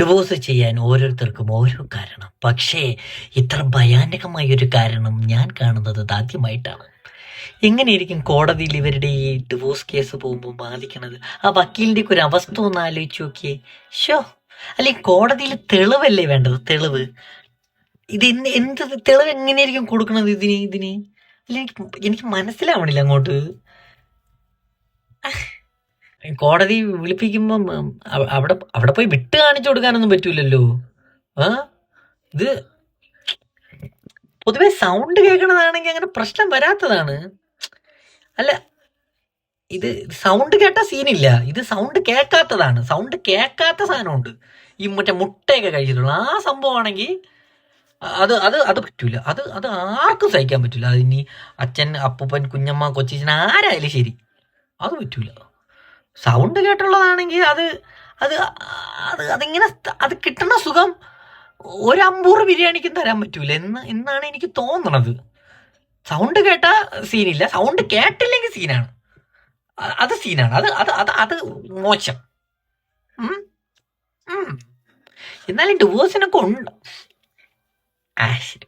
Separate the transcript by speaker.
Speaker 1: Divorce ചെയ്യാൻ ഓരോരുത്തർക്കും ഓരോ കാരണം. പക്ഷേ ഇത്ര ഭയാനകമായ ഒരു കാരണം ഞാൻ കാണുന്നത് ആദ്യമായിട്ടാണ്. എങ്ങനെയായിരിക്കും കോടതിയിൽ ഇവരുടെ ഈ ഡിവോഴ്സ് കേസ് പോകുമ്പോൾ ബാധിക്കണത്? ആ വക്കീലിന്റെ ഒരു അവസ്ഥ ഒന്ന് ആലോചിച്ച് നോക്കിയേ. ഷോ അല്ലെ കോടതിയിൽ തെളിവല്ലേ വേണ്ടത്? തെളിവ്. ഇത് എന്ത് എന്ത് തെളിവ് എങ്ങനെയായിരിക്കും കൊടുക്കണത് ഇതിന് ഇതിന്? അല്ലെങ്കിൽ എനിക്ക് മനസ്സിലാവണില്ല അങ്ങോട്ട്. കോടതി വിളിപ്പിക്കുമ്പം അവിടെ അവിടെ പോയി വിട്ട് കാണിച്ചു കൊടുക്കാനൊന്നും പറ്റൂലല്ലോ. ആ? ഇത് പൊതുവെ സൗണ്ട് കേൾക്കണതാണെങ്കിൽ അങ്ങനെ പ്രശ്നം വരാത്തതാണ്. അല്ല ഇത് സൗണ്ട് കേട്ട സീനില്ല ഇത് സൗണ്ട് കേൾക്കാത്തതാണ്. സൗണ്ട് കേൾക്കാത്ത സാധനമുണ്ട്. ഈ മറ്റേ മുട്ടയൊക്കെ കഴിച്ചിട്ടുള്ള ആ സംഭവമാണെങ്കിൽ അത് അത് അത് പറ്റൂല. അത് അത് ആർക്കും സഹിക്കാൻ പറ്റൂല. അതിനി അച്ഛൻ അപ്പൂപ്പൻ കുഞ്ഞമ്മ കൊച്ചിച്ചൻ ആരായാലും ശരി. അത് പറ്റൂല. സൗണ്ട് കേട്ടുള്ളതാണെങ്കിൽ അത് അത് അത് അതിങ്ങനെ അത് കിട്ടുന്ന സുഖം ഒരു ബിരിയാണിക്കും തരാൻ പറ്റൂല. എന്ന് എന്നാണ് എനിക്ക് തോന്നുന്നത് സൗണ്ട് കേട്ട സീനില്ല. സൗണ്ട് കേട്ടില്ലെങ്കിൽ സീനാണ്. അത് സീനാണ്. അത് അത് അത് അത് മോശം. എന്നാലും ഡിവോഴ്സിനൊക്കെ ഉണ്ട്. ആ ശരി.